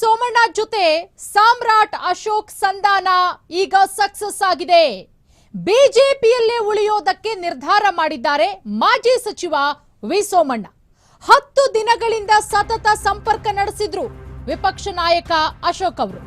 ಸೋಮಣ್ಣ ಜೊತೆ ಸಾಮ್ರಾಟ್ ಅಶೋಕ್ ಸಂಧಾನ ಈಗ ಸಕ್ಸಸ್ ಆಗಿದೆ. ಬಿಜೆಪಿಯಲ್ಲೇ ಉಳಿಯೋದಕ್ಕೆ ನಿರ್ಧಾರ ಮಾಡಿದ್ದಾರೆ ಮಾಜಿ ಸಚಿವ ವಿ ಸೋಮಣ್ಣ. ಹತ್ತು ದಿನಗಳಿಂದ ಸತತ ಸಂಪರ್ಕ ನಡೆಸಿದ್ರು ವಿಪಕ್ಷ ನಾಯಕ ಅಶೋಕ್ ಅವರು.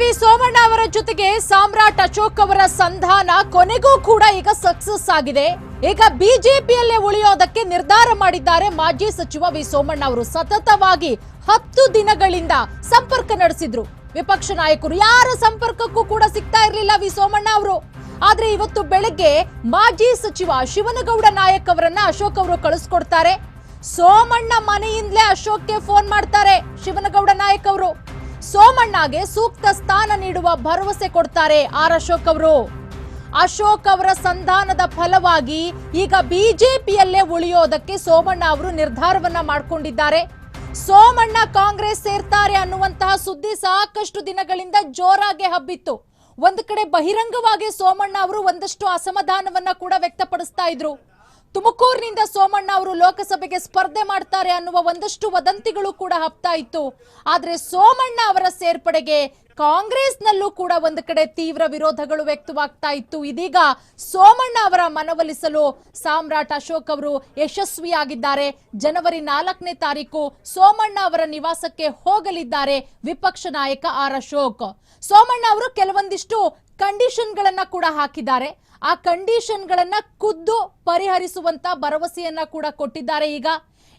ನೋಡಿ ವಿ ಸೋಮಣ್ಣ ಅವರ ಜೊತೆಗೆ ಸಾಮ್ರಾಟ್ ಅಶೋಕ್ ಅವರ ಸಂಧಾನ ಕೊನೆಗೂ ಕೂಡ ಈಗ ಸಕ್ಸಸ್ ಆಗಿದೆ. ಈಗ ಬಿಜೆಪಿಯಲ್ಲೇ ಉಳಿಯೋದಕ್ಕೆ ನಿರ್ಧಾರ ಮಾಡಿದ್ದಾರೆ ಮಾಜಿ ಸಚಿವ ವಿ ಸೋಮಣ್ಣ ಅವರು. ಸತತವಾಗಿ ಹತ್ತು ದಿನಗಳಿಂದ ಸಂಪರ್ಕ ನಡೆಸಿದ್ರು. ವಿಪಕ್ಷ ನಾಯಕರು ಯಾರ ಸಂಪರ್ಕಕ್ಕೂ ಕೂಡ ಸಿಗ್ತಾ ಇರಲಿಲ್ಲ ವಿ ಸೋಮಣ್ಣ ಅವರು. ಆದ್ರೆ ಇವತ್ತು ಬೆಳಗ್ಗೆ ಮಾಜಿ ಸಚಿವ ಶಿವನಗೌಡ ನಾಯಕ್ ಅವರನ್ನ ಅಶೋಕ್ ಅವರು ಕಳಿಸ್ಕೊಡ್ತಾರೆ. ಸೋಮಣ್ಣ ಮನೆಯಿಂದಲೇ ಅಶೋಕ್ಗೆ ಫೋನ್ ಮಾಡ್ತಾರೆ ಶಿವನಗೌಡ ನಾಯಕ್ ಅವರು. ಸೋಮಣ್ಣಗೆ ಸೂಕ್ತ ಸ್ಥಾನ ನೀಡುವ ಭರವಸೆ ಕೊಡ್ತಾರೆ ಆರ್ ಅಶೋಕ್ ಅವರು. ಅಶೋಕ್ ಅವರ ಸಂಧಾನದ ಫಲವಾಗಿ ಈಗ ಬಿಜೆಪಿಯಲ್ಲೇ ಉಳಿಯೋದಕ್ಕೆ ಸೋಮಣ್ಣ ಅವರು ನಿರ್ಧಾರವನ್ನ ಮಾಡಿಕೊಂಡಿದ್ದಾರೆ. ಸೋಮಣ್ಣ ಕಾಂಗ್ರೆಸ್ ಸೇರ್ತಾರೆ ಅನ್ನುವಂತಹ ಸುದ್ದಿ ಸಾಕಷ್ಟು ದಿನಗಳಿಂದ ಜೋರಾಗಿ ಹಬ್ಬಿತ್ತು. ಒಂದು ಕಡೆ ಬಹಿರಂಗವಾಗಿ ಸೋಮಣ್ಣ ಅವರು ಒಂದಷ್ಟು ಅಸಮಾಧಾನವನ್ನ ಕೂಡ ವ್ಯಕ್ತಪಡಿಸ್ತಾ ಇದ್ರು. ತುಮಕೂರಿನಿಂದ ಸೋಮಣ್ಣ ಅವರು ಲೋಕಸಭೆಗೆ ಸ್ಪರ್ಧೆ ಮಾಡ್ತಾರೆ ಅನ್ನುವ ಒಂದಷ್ಟು ವದಂತಿಗಳು ಕೂಡ ಹಬ್ತಾ ಇತ್ತು. ಆದ್ರೆ ಸೋಮಣ್ಣ ಅವರ ಸೇರ್ಪಡೆಗೆ ಕಾಂಗ್ರೆಸ್ನಲ್ಲೂ ಕೂಡ ಒಂದು ಕಡೆ ತೀವ್ರ ವಿರೋಧಗಳು ವ್ಯಕ್ತವಾಗ್ತಾ ಇತ್ತು. ಇದೀಗ ಸೋಮಣ್ಣ ಅವರ ಮನವೊಲಿಸಲು ಸಾಮ್ರಾಟ್ ಅಶೋಕ್ ಅವರು ಯಶಸ್ವಿಯಾಗಿದ್ದಾರೆ. ಜನವರಿ ನಾಲ್ಕನೇ ತಾರೀಕು ಸೋಮಣ್ಣ ಅವರ ನಿವಾಸಕ್ಕೆ ಹೋಗಲಿದ್ದಾರೆ ವಿಪಕ್ಷ ನಾಯಕ ಆರ್ ಅಶೋಕ್. ಸೋಮಣ್ಣ ಅವರು ಕೆಲವೊಂದಿಷ್ಟು ಕಂಡೀಷನ್ ಗಳನ್ನ ಕೂಡ ಹಾಕಿದ್ದಾರೆ. ಆ ಕಂಡೀಷನ್ ಗಳನ್ನ ಖುದ್ದು ಪರಿಹರಿಸುವಂತ ಭರವಸೆಯನ್ನ ಕೂಡ ಕೊಟ್ಟಿದ್ದಾರೆ ಈಗ.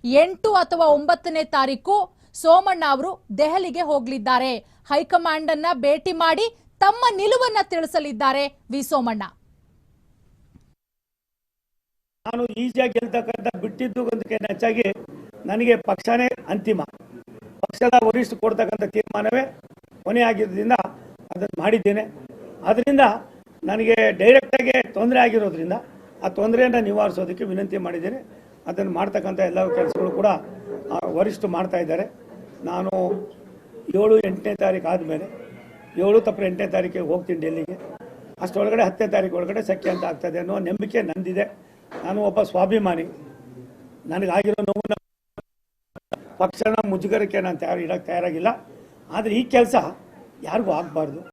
ಎಂಟು ಅಥವಾ ಒಂಬತ್ತನೇ ತಾರೀಕು ಸೋಮಣ್ಣ ಅವರು ದೆಹಲಿಗೆ ಹೋಗಲಿದ್ದಾರೆ. ಹೈಕಮಾಂಡ್ ಅನ್ನ ಭೇಟಿ ಮಾಡಿ ತಮ್ಮ ನಿಲುವನ್ನ ತಿಳಿಸಲಿದ್ದಾರೆ ವಿ ಸೋಮಣ್ಣ. ನಾನು ಈಸಿಯಾಗಿ ಗೆಲ್ತಕ್ಕಂಥ ಬಿಟ್ಟಿದ್ದು ಹೆಚ್ಚಾಗಿ ನನಗೆ ಪಕ್ಷನೇ ಅಂತಿಮ. ಪಕ್ಷದ ವರಿಷ್ಠ ಕೊಡ್ತಕ್ಕಂಥ ತೀರ್ಮಾನವೇ ಕೊನೆಯಾಗಿದ್ದರಿಂದ ಅದನ್ನು ಮಾಡಿದ್ದೇನೆ. ಅದರಿಂದ ನನಗೆ ಡೈರೆಕ್ಟಾಗಿ ತೊಂದರೆ ಆಗಿರೋದ್ರಿಂದ ಆ ತೊಂದರೆಯನ್ನು ನಿವಾರಿಸೋದಕ್ಕೆ ವಿನಂತಿ ಮಾಡಿದ್ದೇನೆ. ಅದನ್ನು ಮಾಡ್ತಕ್ಕಂಥ ಎಲ್ಲ ಕೆಲಸಗಳು ಕೂಡ ಆ, ವರಿಷ್ಠರು ಮಾಡ್ತಾ ಇದ್ದಾರೆ. ನಾನು ಏಳು ಎಂಟನೇ ತಾರೀಕು ಆದಮೇಲೆ ಏಳು ತಪ್ಪು ಎಂಟನೇ ತಾರೀಕಿಗೆ ಹೋಗ್ತೀನಿ ಡೆಲ್ಲಿಗೆ. ಅಷ್ಟರೊಳಗಡೆ ಹತ್ತನೇ ತಾರೀಕು ಒಳಗಡೆ ಸಖ್ಯ ಅಂತ ಆಗ್ತದೆ ಅನ್ನೋ ನಂಬಿಕೆ ನಂದಿದೆ. ನಾನು ಒಬ್ಬ ಸ್ವಾಭಿಮಾನಿ. ನನಗಾಗಿರೋ ನೋವು ಪಕ್ಷನ ಮುಜುಗರಕ್ಕೆ ನಾನು ತಯಾರು ಇಡೋಕ್ಕೆ ತಯಾರಾಗಿಲ್ಲ. ಆದರೆ ಈ ಕೆಲಸ ಯಾರಿಗೂ ಆಗಬಾರ್ದು.